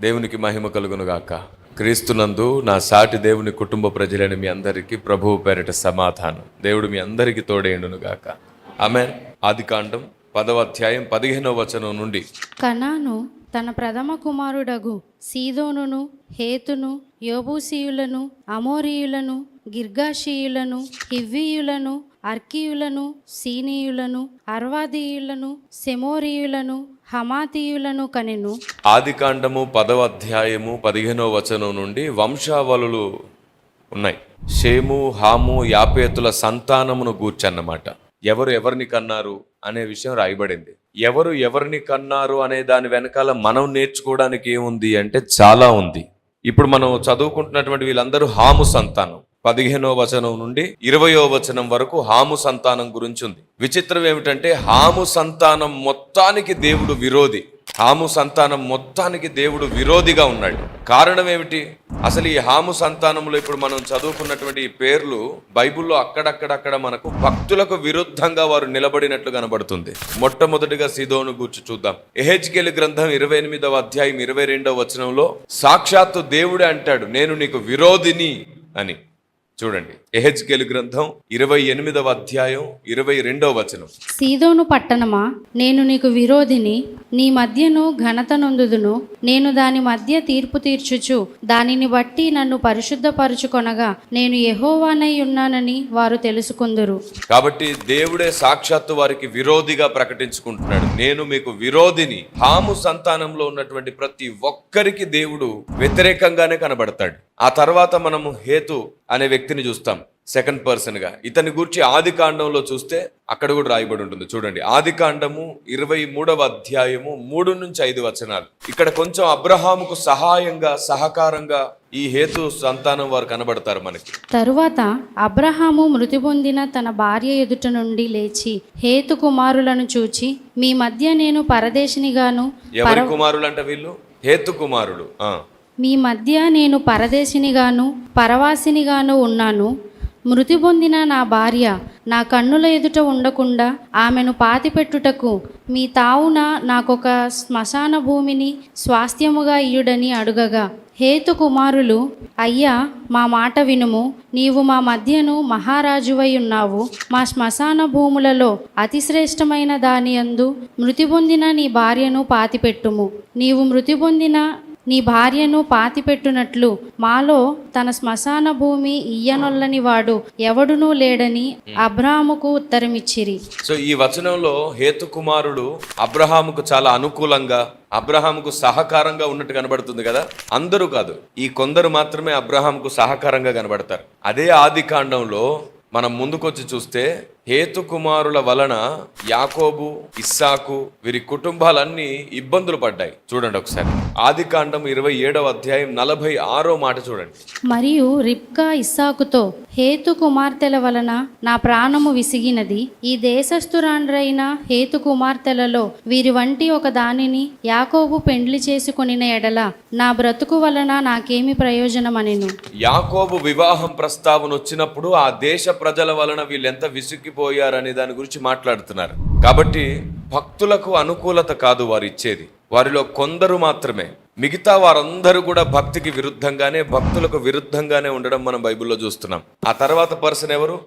దేవునికి మహిమ కలుగును గాక క్రీస్తునందు నా సాటి దేవుని కుటుంబ ప్రజలైన మీ అందరికీ ప్రభువు పేరిట సమాధానం. దేవుడు మీ అందరికీ తోడేండును గాక ఆమె ఆది కాండం పదవ అధ్యాయం పదిహేనవ వచనం నుండి. కనాను తన ప్రథమ కుమారుడగు సీదోనును హేతును యోబూసీయులను అమోరీయులను గిర్గాషీయులను హివ్వీయులను అర్కీయులను సీనీయులను అర్వాదీయులను సెమోరీయులను హమాతీయులను కనెను. ఆది కాండము పదవ అధ్యాయము పదిహేనో వచనం నుండి వంశావళులు ఉన్నాయి. షేము హాము యాపేతుల సంతానమును గూర్చన్నమాట. ఎవరు ఎవరిని కన్నారు అనే విషయం రాయబడింది. ఎవరు ఎవరిని కన్నారు అనే దాని వెనకాల మనం నేర్చుకోవడానికి ఏముంది అంటే చాలా ఉంది. ఇప్పుడు మనం చదువుకుంటున్నటువంటి వీళ్ళందరూ హాము సంతానం. పదిహేనో వచనం నుండి ఇరవయో వచనం వరకు హాము సంతానం గురించి ఉంది విచిత్రం ఏమిటంటే హాము సంతానం మొత్తానికి దేవుడు విరోధి. హాము సంతానం మొత్తానికి దేవుడు విరోధిగా ఉన్నాడు. కారణం ఏమిటి? అసలు ఈ హాము సంతానంలో ఇప్పుడు మనం చదువుకున్నటువంటి ఈ పేర్లు బైబిల్లో అక్కడక్కడక్కడ మనకు భక్తులకు విరుద్ధంగా వారు నిలబడినట్లు కనబడుతుంది. మొట్టమొదటిగా సిదోను గూర్చి చూద్దాం. ఎహెచ్కెల్ గ్రంథం ఇరవై ఎనిమిదవ అధ్యాయం ఇరవై రెండవ వచనంలో సాక్షాత్తు దేవుడే అంటాడు నేను నీకు విరోధిని అని. చూడండి. ఎహెచ్కెల్ గ్రంథం ఇరవై ఎనిమిదవ అధ్యాయం ఇరవై రెండవ వచనం. సీదోను పట్టణమా? నేను నీకు విరోధిని నీ మధ్యను ఘనత నొందుదును నేను దాని మధ్య తీర్పు తీర్చుచు దానిని బట్టి నన్ను పరిశుద్ధపరుచుకొనగా నేను యెహోవానై ఉన్నానని వారు తెలుసుకుందురు. కాబట్టి దేవుడే సాక్షాత్తు వారికి విరోధిగా ప్రకటించుకుంటున్నాడు. నేను మీకు విరోధిని హాము సంతానంలో ఉన్నటువంటి ప్రతి ఒక్కరికి దేవుడు వ్యతిరేకంగానే కనబడతాడు. ఆ తర్వాత మనము హేతు అనే వ్యక్తిని చూస్తాం సెకండ్ పర్సన్గా. ఇతని గురించి ఆది కాండంలో చూస్తే అక్కడ కూడా రాయబడి ఉంటుంది. చూడండి ఆది కాండము ఇరవై మూడవ అధ్యాయము మూడు నుంచి ఐదు వచనాలు. ఇక్కడ కొంచెం అబ్రహాముకు సహాయంగా సహకారంగా ఈ హేతు సంతానం వారు కనబడతారు మనకి. తరువాత అబ్రహాము మృతి పొందిన తన భార్య ఎదుట నుండి లేచి హేతు కుమారులను చూచి మీ మధ్య నేను పరదేశినిగాను ఎవరి కుమారులు అంట వీళ్ళు? హేతు కుమారుడు. మీ మధ్య నేను పరదేశినిగాను పరవాసినిగాను ఉన్నాను. మృతి పొందిన నా భార్య నా కన్నుల ఎదుట ఉండకుండా ఆమెను పాతిపెట్టుటకు మీ తావున నాకొక శ్మశాన భూమిని స్వాస్థ్యముగా ఇయుడని అడుగగా. హేతు కుమారులు అయ్యా మా మాట వినుము. నీవు మా మధ్యను మహారాజువై ఉన్నావు. మా శ్మశాన భూములలో అతిశ్రేష్టమైన దాని యందు మృతి పొందిన నీ భార్యను పాతిపెట్టుము. నీవు మృతి పొందిన నీ భార్యను పాతిపెట్టునట్లు మాలో తన శ్మశాన భూమి ఇయ్యనొల్లని వాడు ఎవడునూ లేడని అబ్రాముకు ఉత్తరమిచ్చిరి. సో ఈ వచనంలో హేతు కుమారుడు అబ్రహాముకు చాలా అనుకూలంగా అబ్రహాముకు సహకారంగా ఉన్నట్టు కనబడుతుంది కదా? అందరూ కాదు. ఈ కొందరు మాత్రమే అబ్రహాముకు సహకారంగా కనబడతారు. అదే ఆది కాండంలో మనం ముందుకొచ్చి చూస్తే హేతు కుమారుల వలన యాకోబు ఇస్సాకు వీరి కుటుంబాలన్నీ ఇబ్బందులు పడ్డాయి. చూడండి ఒకసారి. ఆది కాండం ఇరవై ఏడవ అధ్యాయం నలభై ఆరో మాట చూడండి. మరియు రిబ్కా ఇస్సాకుతో హేతు కుమార్తెల వలన నా ప్రాణము విసిగినది ఈ దేశస్థురాండ్రైన హేతు కుమార్తెలలో వీరి వంటి ఒక దానిని యాకోబు పెండ్లి చేసుకొనిన ఎడల నా బ్రతుకు వలన నాకేమి ప్రయోజనమనెను. యాకోబు వివాహం ప్రస్తావన వచ్చినప్పుడు ఆ దేశ ప్రజల వలన వీళ్ళు ఎంత విసిగిపోయారనే దాని గురించి మాట్లాడుతున్నారు. కాబట్టి భక్తులకు అనుకూలత కాదు వారు ఇచ్చేది. వారిలో కొందరు మాత్రమే. మిగతా వారందరూ కూడా భక్తికి విరుద్ధంగానే భక్తులకు విరుద్ధంగానే ఉండడం మనం బైబిల్లో చూస్తున్నాం. ఆ తర్వాత పర్సన్ ఎవరు?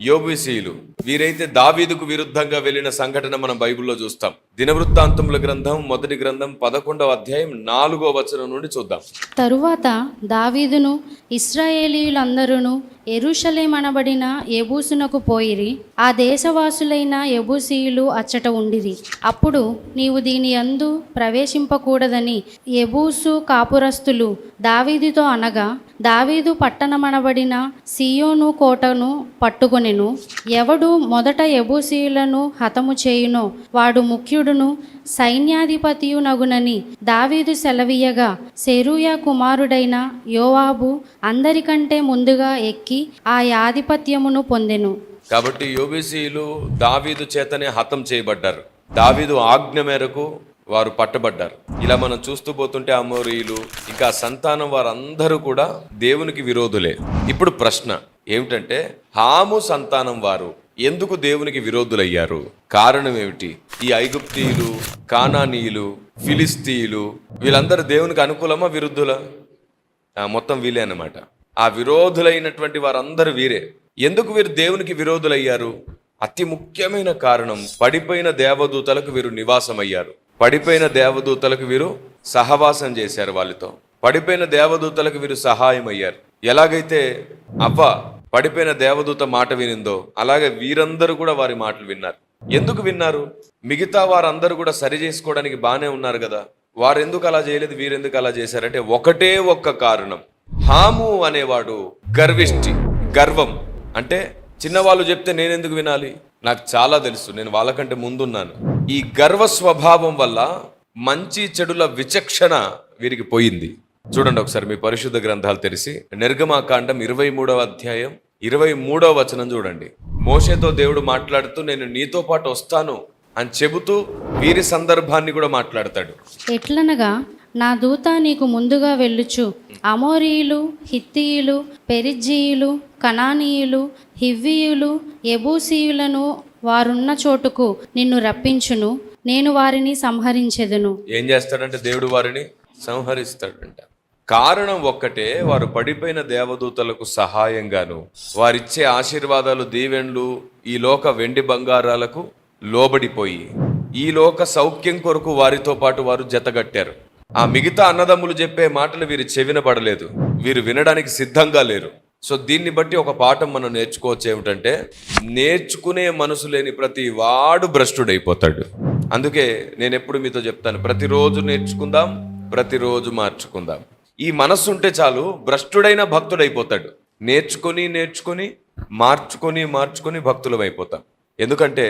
యోబిసీలు వీరైతే దావీదుకు విరుద్ధంగా వెళ్ళిన సంఘటన మనం బైబిల్లో చూస్తాం. దినవృత్తాంతముల గ్రంథం మొదటి గ్రంథం పదకొండవ అధ్యాయం నాలుగో వచనం నుండి చూద్దాం. తరువాత దావీదును ఇస్రాయేలీయులందరూ ఎరుషలేమనబడిన ఎబూసునకు పోయిరి. ఆ దేశవాసులైన ఎబూసీయులు అచ్చట ఉండిరి. అప్పుడు నీవు దీని అందు ప్రవేశింపకూడదని ఎబూసు కాపురస్తులు దావీదుతో అనగా దావీదు పట్టణమనబడిన సియోను కోటను పట్టుకొనెను. ఎవడు మొదట ఎబూసీయులను హతము చేయునో వాడు ముఖ్యుడును సైన్యాధిపతియునగునని దావీదు సెలవీయగా. సెరూయా కుమారుడైన యోవాబు అందరికంటే ముందుగా ఎక్కి ఆ యాధిపత్యమును పొందెను. కాబట్టి యోబీసీలు దావీదు చేతనే హతం చేయబడ్డారు. దావీదు ఆజ్ఞ మేరకు వారు పట్టబడ్డారు. ఇలా మనం చూస్తూ పోతుంటే అమోరీయులు ఇంకా సంతానం వారందరూ కూడా దేవునికి విరోధులే. ఇప్పుడు ప్రశ్న ఏమిటంటే హాము సంతానం వారు ఎందుకు దేవునికి విరోధులయ్యారు? కారణం ఏమిటి? ఈ ఐగుప్తీయులు కానానీయులు ఫిలిస్తీయులు వీళ్ళందరూ దేవునికి అనుకూలమా విరుద్ధులా? మొత్తం వీలే అన్నమాట. ఆ విరోధులైనటువంటి వారందరూ వీరే. ఎందుకు వీరు దేవునికి విరోధులయ్యారు? అతి ముఖ్యమైన కారణం పడిపోయిన దేవదూతలకు వీరు నివాసమయ్యారు. పడిపోయిన దేవదూతలకు వీరు సహవాసం చేశారు వాళ్ళతో. పడిపోయిన దేవదూతలకు వీరు సహాయం అయ్యారు ఎలాగైతే అవ్వ పడిపోయిన దేవదూత మాట వినిందో అలాగే వీరందరూ కూడా వారి మాటలు విన్నారు. ఎందుకు విన్నారు? మిగతా వారందరూ కూడా సరి చేసుకోవడానికి బాగానే ఉన్నారు కదా. వారు ఎందుకు అలా చేయలేదు? వీరెందుకు అలా చేశారంటే ఒకటే ఒక్క కారణం. హాము అనేవాడు గర్విష్టి గర్వం. అంటే చిన్నవాళ్ళు చెప్తే నేనెందుకు వినాలి? నాకు చాలా తెలుసు నేను వాళ్ళకంటే ముందున్నాను. ఈ గర్వ స్వభావం వల్ల మంచి చెడుల విచక్షణ వీరికి పోయింది. చూడండి ఒకసారి మీ పరిశుద్ధ గ్రంథాలు తెరిచి నిర్గమాకాండం ఇరవై మూడవ అధ్యాయం ఇరవై మూడవ వచనం చూడండి. మోషేతో దేవుడు మాట్లాడుతూ నేను నీతో పాటు వస్తాను అని చెబుతూ వీరి సందర్భాన్ని కూడా మాట్లాడతాడు. ఎట్లనగా నా దూత నీకు ముందుగా వెళ్ళుచు అమోరీయులు హిత్తీయులు పెరిజీయులు కనానీయులు హివ్వీయులు ఎబూసీయులను వారున్న చోటుకు నిన్ను రప్పించును. నేను వారిని సంహరించెదను. ఏం చేస్తాడంటే దేవుడు వారిని సంహరిస్తాడంట. కారణం ఒక్కటే వారు పడిపోయిన దేవదూతలకు సహాయంగాను వారిచ్చే ఆశీర్వాదాలు దీవెన్లు ఈ లోక వెండి బంగారాలకు లోబడిపోయి ఈ లోక సౌఖ్యం కొరకు వారితో పాటు వారు జతగట్టారు. ఆ మిగతా అన్నదమ్ములు చెప్పే మాటలు వీరి చెవిన పడలేదు. వీరు వినడానికి సిద్ధంగా లేరు. సో దీన్ని బట్టి ఒక పాఠం మనం నేర్చుకోవచ్చు ఏమిటంటే నేర్చుకునే మనసు లేని ప్రతి వాడు భ్రష్టుడైపోతాడు. అందుకే నేను ఎప్పుడు మీతో చెప్తాను ప్రతిరోజు నేర్చుకుందాం ప్రతిరోజు మార్చుకుందాం. ఈ మనస్సు ఉంటే చాలు భ్రష్టుడైన భక్తుడైపోతాడు. నేర్చుకొని నేర్చుకొని మార్చుకొని మార్చుకొని భక్తులం అయిపోతాం ఎందుకంటే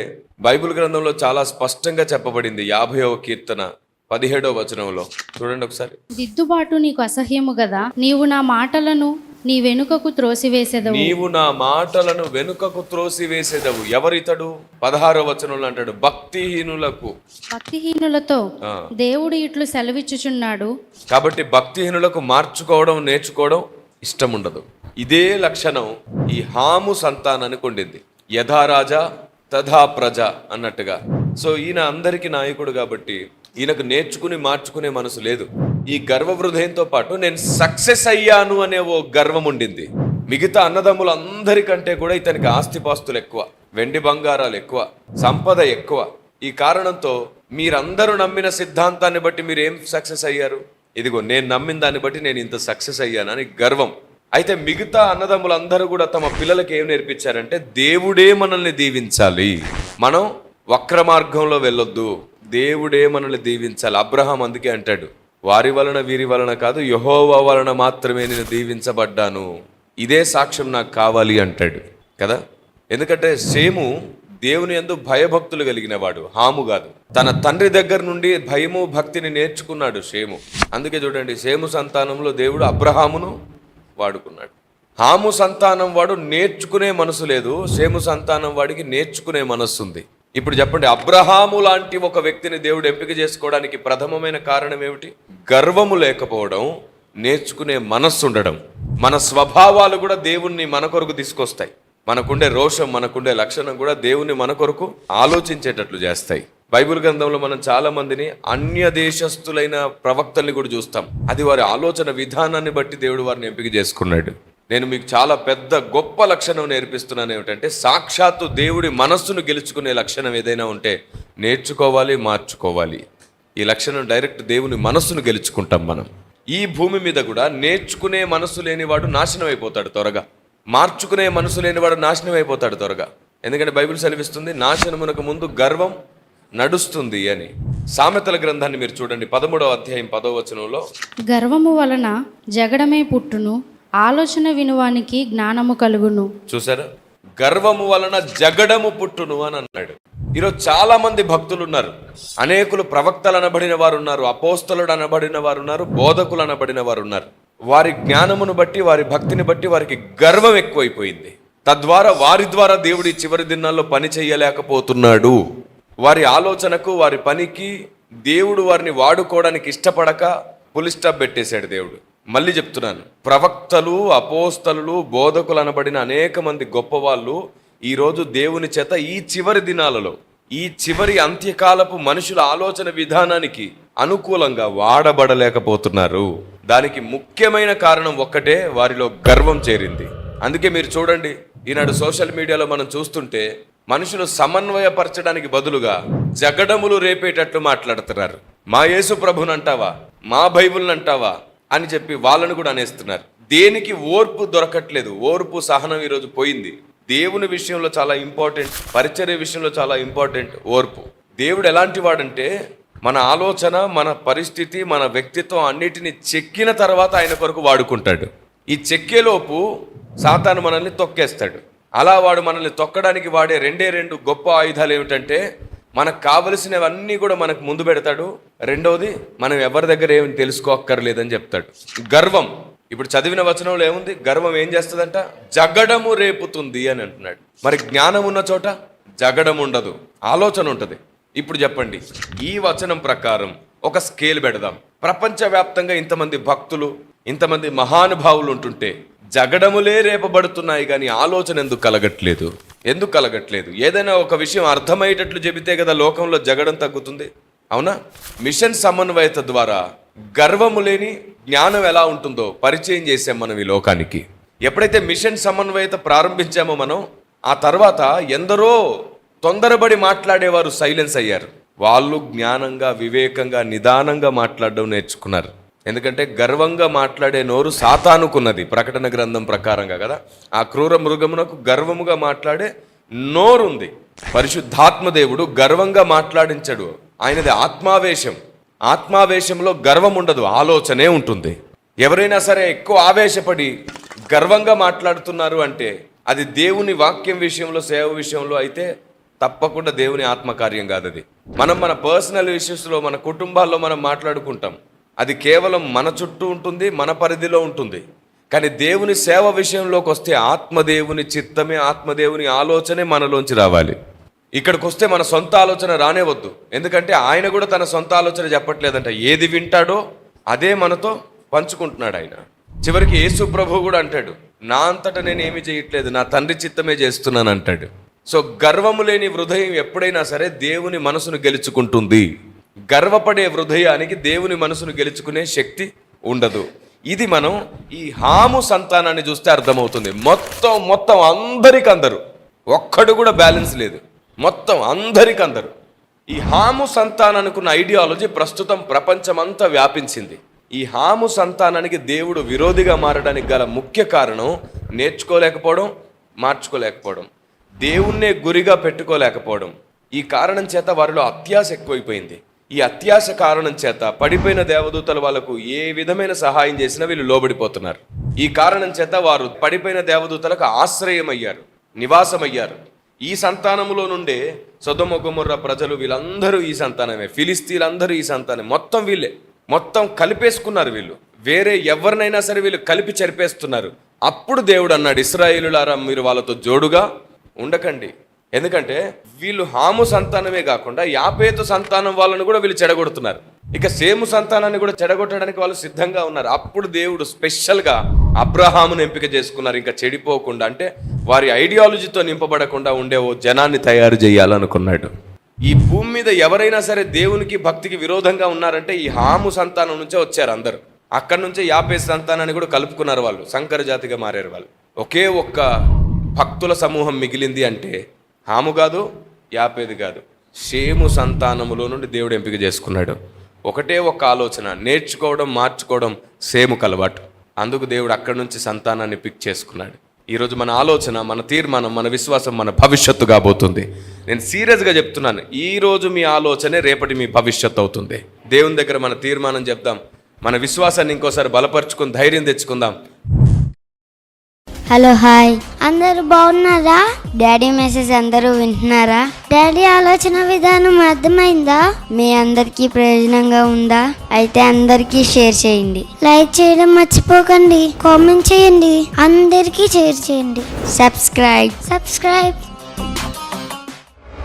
బైబిల్ గ్రంథంలో చాలా స్పష్టంగా చెప్పబడింది యాభైవ కీర్తన పదిహేడవ వచనంలో. చూడండి ఒకసారి. దిద్దుబాటు నీకు అసహ్యము కదా నీవు నా మాటలను నీ వెనుకకు త్రోసివేసెదవు. నీవు నా మాటలను వెనుకకు త్రోసివేసేదవు. ఎవరితడు? పదహారవ వచనంలో అంటాడు భక్తిహీనులకు. భక్తిహీనులతో. దేవుడు ఇట్లు సెలవిచ్చుచున్నాడు. కాబట్టి భక్తిహీనులకు మార్చుకోవడం నేర్చుకోవడం ఇష్టం ఉండదు ఇదే లక్షణం ఈ హాము సంతానానికి ఉండింది యథా రాజా తథా ప్రజ అన్నట్టుగా. సో ఈయన అందరికీ నాయకుడు కాబట్టి ఈయనకు నేర్చుకుని మార్చుకునే మనసు లేదు. ఈ గర్వ హృదయంతో పాటు నేను సక్సెస్ అయ్యాను అనే ఓ గర్వం ఉండింది. మిగతా అన్నదమ్ములు అందరికంటే కూడా ఇతనికి ఆస్తిపాస్తులు ఎక్కువ వెండి బంగారాలు ఎక్కువ సంపద ఎక్కువ. ఈ కారణంతో మీరందరూ నమ్మిన సిద్ధాంతాన్ని బట్టి మీరు ఏం సక్సెస్ అయ్యారు? ఇదిగో నేను నమ్మిన దాన్ని బట్టి నేను ఇంత సక్సెస్ అయ్యానని గర్వం. అయితే మిగతా అన్నదమ్ములందరూ కూడా తమ పిల్లలకి ఏం నేర్పించారంటే దేవుడే మనల్ని దీవించాలి. మనం వక్ర మార్గంలో వెళ్ళొద్దు. దేవుడే మనల్ని దీవించాలి. అబ్రహాం అందుకే అంటాడు వారి వలన వీరి వలన కాదు యహోవా వలన మాత్రమే నేను దీవించబడ్డాను. ఇదే సాక్ష్యం నాకు కావాలి అంటాడు కదా? ఎందుకంటే సేము దేవుని ఎందు భయభక్తులు కలిగిన వాడు హాము కాదు. తన తండ్రి దగ్గర నుండి భయము భక్తిని నేర్చుకున్నాడు సేము. అందుకే చూడండి సేము సంతానంలో దేవుడు అబ్రహామును వాడుకున్నాడు. హాము సంతానం వాడు నేర్చుకునే మనసు లేదు సేము సంతానం వాడికి నేర్చుకునే మనస్సు ఉంది ఇప్పుడు చెప్పండి అబ్రహాము లాంటి ఒక వ్యక్తిని దేవుడు ఎంపిక చేసుకోవడానికి ప్రథమమైన కారణం ఏమిటి? గర్వము లేకపోవడం నేర్చుకునే మనస్సు ఉండడం. మన స్వభావాలు కూడా దేవుణ్ణి మన కొరకు తీసుకొస్తాయి. మనకుండే రోషం మనకుండే లక్షణం కూడా దేవుని మన కొరకు ఆలోచించేటట్లు చేస్తాయి. బైబిల్ గ్రంథంలో మనం చాలా మందిని అన్య దేశస్థులైన ప్రవక్తల్ని కూడా చూస్తాం. అది వారి ఆలోచన విధానాన్ని బట్టి దేవుడు వారిని ఎంపిక చేసుకున్నాడు. నేను మీకు చాలా పెద్ద గొప్ప లక్షణం నేర్పిస్తున్నాను ఏమిటంటే సాక్షాత్తు దేవుడి మనస్సును గెలుచుకునే లక్షణం ఏదైనా ఉంటే నేర్చుకోవాలి మార్చుకోవాలి. ఈ లక్షణం డైరెక్ట్ దేవుని మనస్సును గెలుచుకుంటాం మనం. ఈ భూమి మీద కూడా నేర్చుకునే మనసు లేనివాడు నాశనం అయిపోతాడు త్వరగా. మార్చుకునే మనసు లేనివాడు నాశనం అయిపోతాడు త్వరగా. ఎందుకంటే బైబిల్ సెలవిస్తుంది నాశనమునకు ముందు గర్వం నడుస్తుంది అని. సామెతల గ్రంథాన్ని మీరు చూడండి పదమూడవ అధ్యాయం పదవ వచనంలో. గర్వము వలన జగడమే పుట్టును ఆలోచన వినువానికి జ్ఞానము కలుగును. చూసారా గర్వము వలన జగడము పుట్టును అని అన్నాడు. ఈరోజు చాలా మంది భక్తులు ఉన్నారు అనేకులు ప్రవక్తలు అనబడిన వారు ఉన్నారు అపోస్తలుడు అనబడిన వారు ఉన్నారు బోధకులు అనబడిన వారు ఉన్నారు వారి జ్ఞానమును బట్టి వారి భక్తిని బట్టి వారికి గర్వం ఎక్కువైపోయింది. తద్వారా వారి ద్వారా దేవుడి చివరి దినాల్లో పని చేయలేకపోతున్నాడు. వారి ఆలోచనకు వారి పనికి దేవుడు వారిని వాడుకోవడానికి ఇష్టపడక పులి స్టాప్ పెట్టేశాడు దేవుడు. మళ్ళీ చెప్తున్నాను. ప్రవక్తలు అపోస్తలు బోధకులు అనబడిన అనేక మంది గొప్పవాళ్ళు ఈరోజు దేవుని చేత ఈ చివరి దినాలలో ఈ చివరి అంత్యకాలపు మనుషుల ఆలోచన విధానానికి అనుకూలంగా వాడబడలేకపోతున్నారు. దానికి ముఖ్యమైన కారణం ఒక్కటే వారిలో గర్వం చేరింది. అందుకే మీరు చూడండి ఈనాడు సోషల్ మీడియాలో మనం చూస్తుంటే మనుషులు సమన్వయపరచడానికి బదులుగా జగడములు రేపేటట్లు మాట్లాడుతున్నారు. మా యేసు ప్రభునంటావా? మా బైబుల్ని అంటావా అని చెప్పి వాళ్ళను కూడా అనేస్తున్నారు. దేనికి ఓర్పు దొరకట్లేదు. ఓర్పు సహనం ఈరోజు పోయింది. దేవుని విషయంలో చాలా ఇంపార్టెంట్ పరిచర్య విషయంలో చాలా ఇంపార్టెంట్ ఓర్పు. దేవుడు ఎలాంటి వాడంటే మన ఆలోచన మన పరిస్థితి మన వ్యక్తిత్వం అన్నిటిని చెక్కిన తర్వాత ఆయన కొరకు వాడుకుంటాడు. ఈ చెక్కేలోపు సాతాను మనల్ని తొక్కేస్తాడు. అలా వాడు మనల్ని తొక్కడానికి వాడే రెండే రెండు గొప్ప ఆయుధాలు ఏమిటంటే మనకు కావలసినవన్నీ కూడా మనకు ముందు పెడతాడు. రెండవది మనం ఎవరి దగ్గర ఏమి తెలుసుకోక్కర్లేదని చెప్తాడు. గర్వం. ఇప్పుడు చదివిన వచనంలో ఏముంది? గర్వం ఏం చేస్తుందంట? జగడము రేపుతుంది అని అంటున్నాడు. మరి జ్ఞానం ఉన్న చోట జగడం ఉండదు. ఆలోచన ఉంటుంది. ఇప్పుడు చెప్పండి ఈ వచనం ప్రకారం ఒక స్కేల్ పెడదాం. ప్రపంచవ్యాప్తంగా ఇంతమంది భక్తులు ఇంతమంది మహానుభావులు ఉంటుంటే జగడములే రేపబడుతున్నాయి కానీ ఆలోచన ఎందుకు కలగట్లేదు? ఎందుకు కలగట్లేదు? ఏదైనా ఒక విషయం అర్థమయ్యేటట్లు చెబితే కదా లోకంలో జగడం తగ్గుతుంది. అవునా? మిషన్ సమన్వయత ద్వారా గర్వము లేని జ్ఞానం ఎలా ఉంటుందో పరిచయం చేసాం మనం ఈ లోకానికి. ఎప్పుడైతే మిషన్ సమన్వయత ప్రారంభించామో మనం ఆ తర్వాత ఎందరో తొందరబడి మాట్లాడేవారు సైలెన్స్ అయ్యారు. వాళ్ళు జ్ఞానంగా వివేకంగా నిదానంగా మాట్లాడడం నేర్చుకున్నారు. ఎందుకంటే గర్వంగా మాట్లాడే నోరు సాతానుకున్నది ప్రకటన గ్రంథం ప్రకారంగా కదా? ఆ క్రూర మృగమునకు గర్వముగా మాట్లాడే నోరుంది. పరిశుద్ధాత్మదేవుడు గర్వంగా మాట్లాడించడు. ఆయనది ఆత్మావేశం. ఆత్మావేశంలో గర్వం ఉండదు ఆలోచనే ఉంటుంది. ఎవరైనా సరే ఎక్కువ ఆవేశపడి గర్వంగా మాట్లాడుతున్నారు అంటే అది దేవుని వాక్యం విషయంలో సేవ విషయంలో అయితే తప్పకుండా దేవుని ఆత్మకార్యం కాదు అది మనం మన పర్సనల్ ఇష్యూస్లో మన కుటుంబాల్లో మనం మాట్లాడుకుంటాం. అది కేవలం మన చుట్టూ ఉంటుంది మన పరిధిలో ఉంటుంది. కానీ దేవుని సేవ విషయంలోకి వస్తే ఆత్మదేవుని చిత్తమే ఆత్మదేవుని ఆలోచనే మనలోంచి రావాలి. ఇక్కడికి వస్తే మన సొంత ఆలోచన రానే వద్దు ఎందుకంటే ఆయన కూడా తన సొంత ఆలోచన చెప్పట్లేదంట. ఏది వింటాడో అదే మనతో పంచుకుంటున్నాడు ఆయన. చివరికి యేసు ప్రభు కూడా అంటాడు నా అంతట నేను ఏమి చేయట్లేదు నా తండ్రి చిత్తమే చేస్తున్నాను అంటాడు సో గర్వము లేని హృదయం ఎప్పుడైనా సరే దేవుని మనసును గెలుచుకుంటుంది. గర్వపడే హృదయానికి దేవుని మనసును గెలుచుకునే శక్తి ఉండదు. ఇది మనం ఈ హాము సంతానాన్ని చూస్తే అర్థమవుతుంది. మొత్తం మొత్తం అందరికందరు. ఒక్కడు కూడా బ్యాలెన్స్ లేదు. మొత్తం అందరికందరు. ఈ హాము సంతానానికి అనుకున్న ఐడియాలజీ ప్రస్తుతం ప్రపంచమంతా వ్యాపించింది. ఈ హాము సంతానానికి దేవుడు విరోధిగా మారడానికి గల ముఖ్య కారణం నేర్చుకోలేకపోవడం మార్చుకోలేకపోవడం. దేవుణ్ణే గురిగా పెట్టుకోలేకపోవడం. ఈ కారణం చేత వారిలో అత్యాశ ఎక్కువైపోయింది. ఈ అత్యాశ కారణం చేత పడిపోయిన దేవదూతలు వాళ్ళకు ఏ విధమైన సహాయం చేసినా వీళ్ళు లోబడిపోతున్నారు. ఈ కారణం చేత వారు పడిపోయిన దేవదూతలకు ఆశ్రయమయ్యారు నివాసమయ్యారు. ఈ సంతానములో నుండే సొదమ గుమర్ర ప్రజలు వీళ్ళందరూ ఈ సంతానమే ఫిలిస్తీన్లందరూ ఈ సంతానం. మొత్తం వీళ్ళే మొత్తం కలిపేసుకున్నారు వీళ్ళు. వేరే ఎవరినైనా సరే వీళ్ళు కలిపి చెరిపేస్తున్నారు. అప్పుడు దేవుడు అన్నాడు ఇస్రాయేలులారా మీరు వాళ్ళతో జోడుగా ఉండకండి. ఎందుకంటే వీళ్ళు హాము సంతానమే కాకుండా యాపేతు సంతానం వాళ్ళను కూడా వీళ్ళు చెడగొడుతున్నారు. ఇక సేము సంతానాన్ని కూడా చెడగొట్టడానికి వాళ్ళు సిద్ధంగా ఉన్నారు. అప్పుడు దేవుడు స్పెషల్గా అబ్రహామును ఎంపిక చేసుకున్నారు. ఇంకా చెడిపోకుండా అంటే వారి ఐడియాలజీతో నింపబడకుండా ఉండే ఓ జనాన్ని తయారు చేయాలనుకున్నాడు. ఈ భూమి మీద ఎవరైనా సరే దేవునికి భక్తికి విరోధంగా ఉన్నారంటే ఈ హాము సంతానం నుంచే వచ్చారు అందరు. అక్కడి నుంచే యాపే సంతానాన్ని కూడా కలుపుకున్నారు వాళ్ళు. సంకర జాతిగా మారారు వాళ్ళు. ఒకే ఒక్క భక్తుల సమూహం మిగిలింది అంటే హాము కాదు యాపేది కాదు. షేము సంతానములో నుండి దేవుడు ఎంపిక చేసుకున్నాడు. ఒకటే ఒక ఆలోచన నేర్చుకోవడం మార్చుకోవడం సేము కలవాటు అందుకు దేవుడు అక్కడి నుంచి సంతానాన్ని పిక్ చేసుకున్నాడు. ఈరోజు మన ఆలోచన మన తీర్మానం మన విశ్వాసం మన భవిష్యత్తు కాబోతుంది. నేను సీరియస్గా చెప్తున్నాను ఈ రోజు మీ ఆలోచనే రేపటి మీ భవిష్యత్తు అవుతుంది. దేవుని దగ్గర మన తీర్మానం చెప్దాం మన విశ్వాసాన్ని ఇంకోసారి బలపరుచుకుని ధైర్యం తెచ్చుకుందాం. Hello hi. అందరూ బాగున్నారా? డాడీ మెసేజ్ అందరూ వింటున్నారా? డాడీ ఆలోచన విధానం అర్థమైందా? మీ అందరికీ ప్రయోజనంగా ఉందా? అయితే అందరికీ షేర్ చేయండి. లైక్ చేయడం మర్చిపోకండి. కామెంట్ చేయండి. అందరికీ షేర్ చేయండి. సబ్స్క్రైబ్. సబ్స్క్రైబ్.